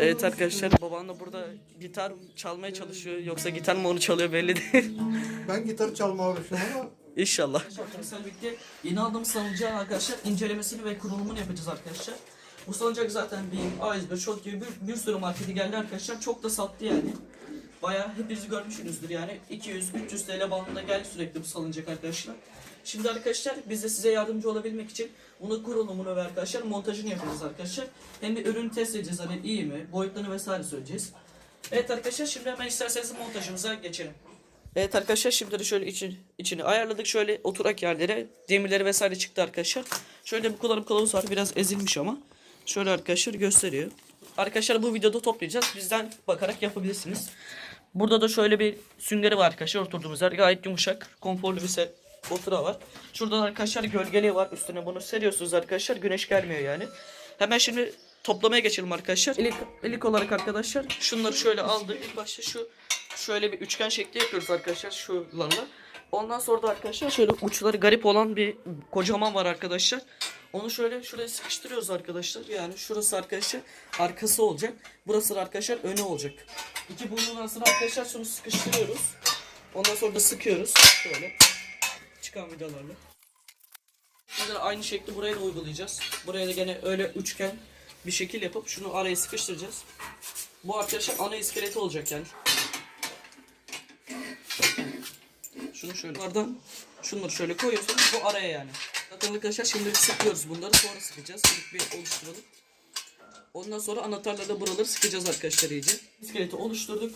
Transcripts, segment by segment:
Evet arkadaşlar babam da burada gitar çalmaya çalışıyor. Yoksa gitar mı onu çalıyor belli değil. Ben gitarı çalmaya uğraşıyorum ama İnşallah. Arkadaşlar birlikte yeni aldığımız salıncağın arkadaşlar incelemesini ve kurulumunu yapacağız arkadaşlar. Bu salıncak zaten bir A101 Shot gibi bir, bir sürü marketi geldi arkadaşlar. Çok da sattı yani. Bayağı hepinizi görmüşsünüzdür yani. 200-300 TL bandında geldi sürekli bu salıncak arkadaşlar. Şimdi arkadaşlar biz de size yardımcı olabilmek için bunu kurulumunu ve arkadaşlar montajını yapacağız arkadaşlar. Hem bir ürünü test edeceğiz hani iyi mi, boyutlarını vesaire söyleyeceğiz. Evet arkadaşlar şimdi hemen isterseniz montajımıza geçelim. Evet arkadaşlar şimdi de şöyle için, içini ayarladık. Şöyle oturak yerlere demirleri vesaire çıktı arkadaşlar. Şöyle bir kullanım kılavuz var. Biraz ezilmiş ama. Şöyle arkadaşlar gösteriyor. Arkadaşlar bu videoda toplayacağız. Bizden bakarak yapabilirsiniz. Burada da şöyle bir süngeri var arkadaşlar. Oturduğumuz yer gayet yumuşak. Konforlu bir otura var. Şurada arkadaşlar gölgeliği var. Üstüne bunu seriyorsunuz arkadaşlar. Güneş gelmiyor yani. Hemen şimdi toplamaya geçelim arkadaşlar. İlk, ilk olarak arkadaşlar şunları şöyle aldık. İlk başta şu şöyle bir üçgen şekli yapıyoruz arkadaşlar şuralarla. Ondan sonra da arkadaşlar şöyle uçları garip olan bir kocaman var arkadaşlar. Onu şöyle şuraya sıkıştırıyoruz arkadaşlar. Yani şurası arkadaşlar arkası olacak. Burası da arkadaşlar önü olacak. İki burnun arasına arkadaşlar şunu sıkıştırıyoruz. Ondan sonra da sıkıyoruz. Şöyle. Çıkan vidalarla. Şimdi de aynı şekli buraya da uygulayacağız. Buraya da gene öyle üçgen bir şekil yapıp şunu araya sıkıştıracağız. Bu arkadaşlar ana iskeleti olacak yani. Şunu şöyle buradan şunları şöyle koyuyorsunuz bu araya yani. Bakın arkadaşlar şimdi sıkıyoruz bunları sonra sıkacağız. İlk bir oluşturalım. Ondan sonra anahtarlarla buraları sıkacağız arkadaşlar iyice. İskeleti oluşturduk.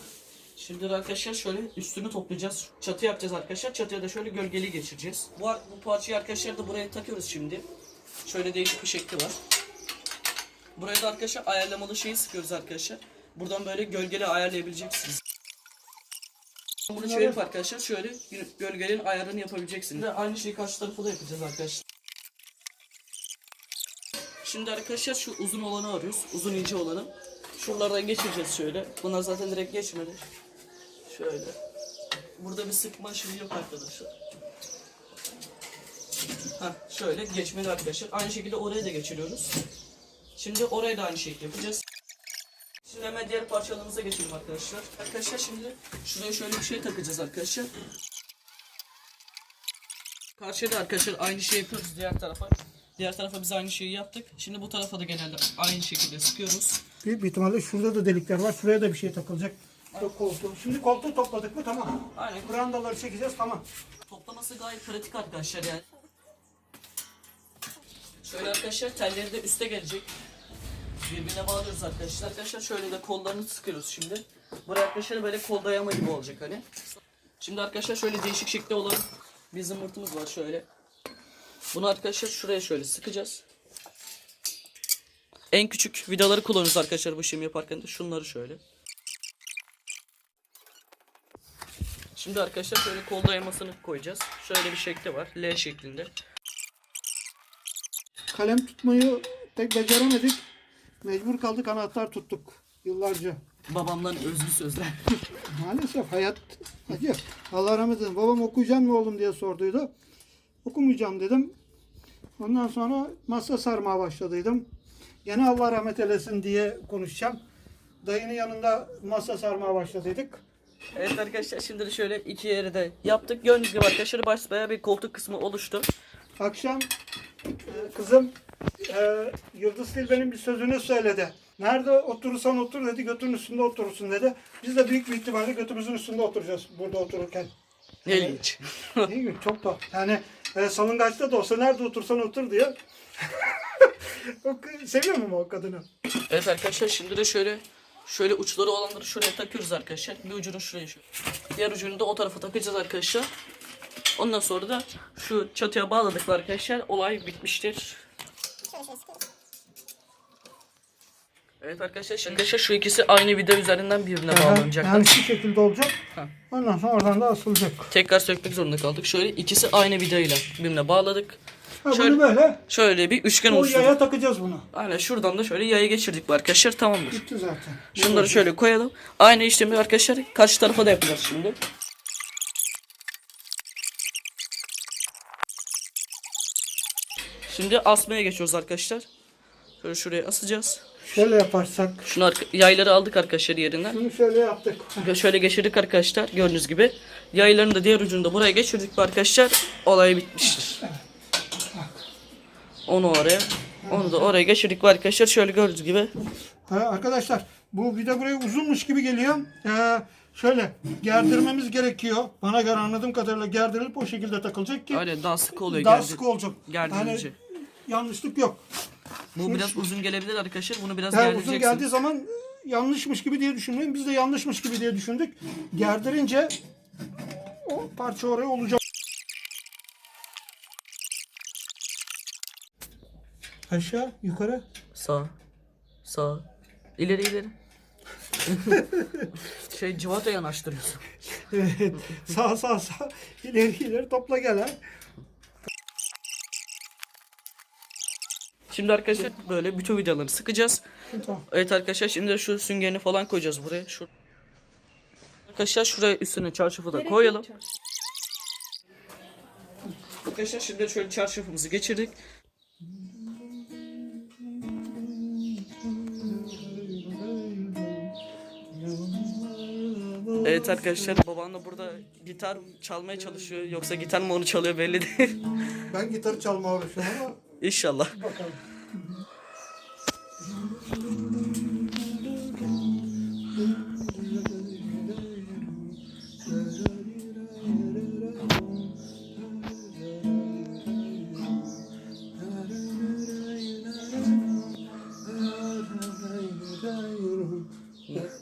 Şimdi arkadaşlar şöyle üstünü toplayacağız. Çatı yapacağız arkadaşlar. Çatıya da şöyle gölgeli geçireceğiz. Bu, bu parçayı arkadaşlar da buraya takıyoruz şimdi. Şöyle değişik bir şekli var. Buraya da arkadaşlar ayarlamalı şeyi sıkıyoruz arkadaşlar. Buradan böyle gölgeli ayarlayabileceksiniz. Bunu çevirip arkadaşlar şöyle gölgenin ayarını yapabileceksiniz. Ve aynı şeyi karşı tarafa da yapacağız arkadaşlar. Şimdi arkadaşlar şu uzun olanı arıyoruz. Uzun ince olanı. Şuralardan geçireceğiz şöyle. Bunlar zaten direkt geçmedi. Şöyle. Burada bir sıkma şeyi yok arkadaşlar. Ha şöyle geçmedi arkadaşlar. Aynı şekilde oraya da geçiriyoruz. Şimdi oraya da aynı şekilde yapacağız. Şimdi hemen diğer parçalarımıza geçelim arkadaşlar. Arkadaşlar şimdi şuraya şöyle bir şey takacağız arkadaşlar. Karşıya da arkadaşlar aynı şeyi yapıyoruz diğer tarafa. Diğer tarafa biz aynı şeyi yaptık. Şimdi bu tarafa da genelde aynı şekilde sıkıyoruz. büyük bir ihtimalle şurada da delikler var. Şuraya da bir şey takılacak. Yok koltuğu. Şimdi koltuğu topladık mı tamam. Aynen. Brandaları çekeceğiz tamam. Toplaması gayet pratik arkadaşlar yani. Şöyle arkadaşlar telleri de üste gelecek. Birbirine bağlıyoruz arkadaşlar. Arkadaşlar şöyle de kollarını sıkıyoruz şimdi. Buraya arkadaşlar böyle kol dayama gibi olacak hani. Şimdi arkadaşlar şöyle değişik şekli olan bir zımbırtımız var şöyle. Bunu arkadaşlar şuraya şöyle sıkacağız. En küçük vidaları kullanıyoruz arkadaşlar bu işlemi yaparken de şunları şöyle. Şimdi arkadaşlar şöyle kol dayamasını koyacağız. Şöyle bir şekli var. L şeklinde. Kalem tutmayı pek beceremedik. Mecbur kaldık anahtar tuttuk yıllarca. Babamdan özlü sözler. Maalesef hayat acı. Allah rahmet eylesin. Babam okuyacağım mı oğlum diye sorduydu. Okumayacağım dedim. Ondan sonra masa sarmaya başladıydım. Gene Allah rahmet eylesin diye konuşacağım. Dayının yanında masa sarmaya başladıydık. Evet arkadaşlar şimdi de şöyle iki yere de yaptık. Gördüğünüz gibi arkadaşlar basbayağı bir koltuk kısmı oluştu. Akşam e, kızım e, Yıldız Tilbe'nin bir sözünü söyledi. Nerede oturursan otur dedi, götünün üstünde oturursun dedi. Biz de büyük bir ihtimalle götümüzün üstünde oturacağız burada otururken. İlginç. Değil mi? Çok da. Yani e, salıngaçta da olsa nerede otursan otur kı- seviyor mu o kadını? evet arkadaşlar şimdi de şöyle şöyle uçları olanları şuraya takıyoruz arkadaşlar. Bir ucunu şuraya şöyle. Diğer ucunu da o tarafa takacağız arkadaşlar. Ondan sonra da şu çatıya bağladık arkadaşlar. Olay bitmiştir. Evet arkadaşlar arkadaşlar şu ikisi aynı vida üzerinden birbirine bağlanacaklar. Yani şu şekilde olacak. Ha. Ondan sonra oradan da asılacak. Tekrar sökmek zorunda kaldık. Şöyle ikisi aynı vidayla birbirine bağladık. Ha, Şöyle- bunu böyle Şöyle bir üçgen o oluşturduk. yaya takacağız bunu. Aynen şuradan da şöyle yaya geçirdik bu arkadaşlar tamamdır. Bitti zaten. Şunları şöyle koyalım. Aynı işlemi arkadaşlar karşı tarafa da yapacağız şimdi. Şimdi asmaya geçiyoruz arkadaşlar. Şöyle şuraya asacağız. Şöyle yaparsak. Şunu arka- yayları aldık arkadaşlar yerinden. Şunu şöyle yaptık. Ve Şöyle geçirdik arkadaşlar gördüğünüz gibi. Yaylarını da diğer ucunu da buraya geçirdik arkadaşlar. Olay bitmiştir. Onu oraya. Onu da oraya geçirdik arkadaşlar. Şöyle gördüğünüz gibi. Ha, arkadaşlar bu vida buraya uzunmuş gibi geliyor. Ee, şöyle gerdirmemiz gerekiyor. Bana göre anladığım kadarıyla gerdirilip o şekilde takılacak ki Öyle daha sık oluyor. daha gerdir- sık olacak. gerdirince. Yani yanlışlık yok. Bu biraz uzun gelebilir arkadaşlar. Bunu biraz Yani uzun gerdireceksiniz. geldiği zaman e, yanlışmış gibi diye düşünmeyin. Biz de yanlışmış gibi diye düşündük. Gerdirince o parça oraya olacak. Aşağı, yukarı. Sağ. Sağ. İleri ileri. şey civata yanaştırıyorsun. Evet. sağ sağ sağ. İleri ileri topla gel ha. Şimdi arkadaşlar böyle bütün vidaları sıkacağız. Tamam. Evet arkadaşlar şimdi de şu süngerini falan koyacağız buraya. Şu... Arkadaşlar şuraya üstüne çarşafı da koyalım. Arkadaşlar şimdi şöyle çarşafımızı geçirdik. Evet arkadaşlar babam da burada gitar çalmaya çalışıyor. Yoksa gitar mı onu çalıyor belli değil. Ben gitarı çalmaya uğraşıyorum ama İnşallah. bakalım.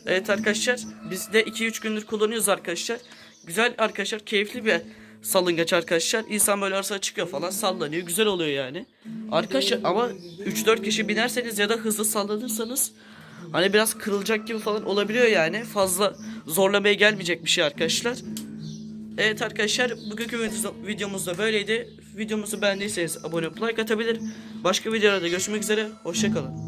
Evet arkadaşlar biz de 2-3 gündür kullanıyoruz arkadaşlar. Güzel arkadaşlar keyifli bir salıngaç arkadaşlar. İnsan böyle arasına çıkıyor falan sallanıyor. Güzel oluyor yani. Arkadaşlar ama 3-4 kişi binerseniz ya da hızlı sallanırsanız hani biraz kırılacak gibi falan olabiliyor yani. Fazla zorlamaya gelmeyecek bir şey arkadaşlar. Evet arkadaşlar bugünkü videomuz- da böyleydi. Videomuzu beğendiyseniz abone olup like atabilir. Başka videolarda görüşmek üzere. Hoşçakalın.